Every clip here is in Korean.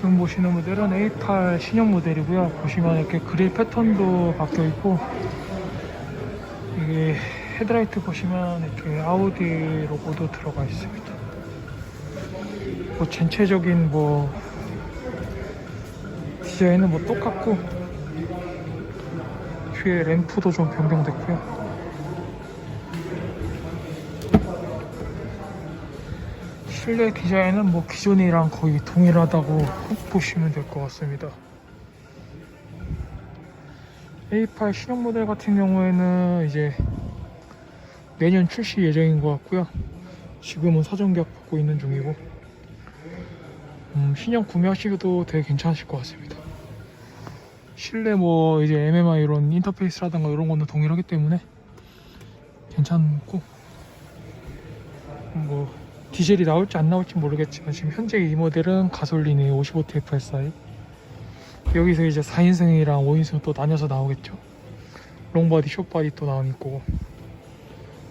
지금 보시는 모델은 A8 신형 모델이고요. 보시면 이렇게 그릴 패턴도 바뀌어 있고 이게 헤드라이트 보시면 이렇게 아우디 로고도 들어가 있습니다. 뭐 전체적인 뭐 디자인은 뭐 똑같고 뒤에 램프도 좀 변경됐고요. 실내 디자인은 뭐 기존이랑 거의 동일하다고 보시면 될 것 같습니다. A8 신형 모델 같은 경우에는 이제 내년 출시 예정인 것 같고요. 지금은 사전 계약 받고 있는 중이고 음, 신형 구매하시기도 되게 괜찮으실 것 같습니다. 실내 뭐 이제 MMI 이런 인터페이스라든가 이런 거는 동일하기 때문에 괜찮고 뭐 디젤이 나올지 안 나올지 모르겠지만 지금 현재 이 모델은 가솔린이 55T FSI 여기서 이제 4인승이랑 5인승 또 나뉘어서 나오겠죠? 롱바디 숏바디 또 거고.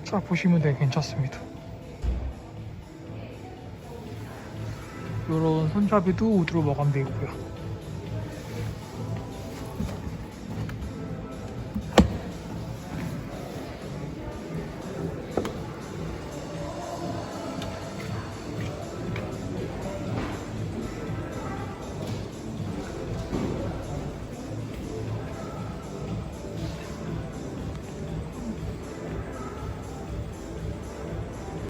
쫙 보시면 되게 괜찮습니다. 이런 손잡이도 우드로 마감되어 있고요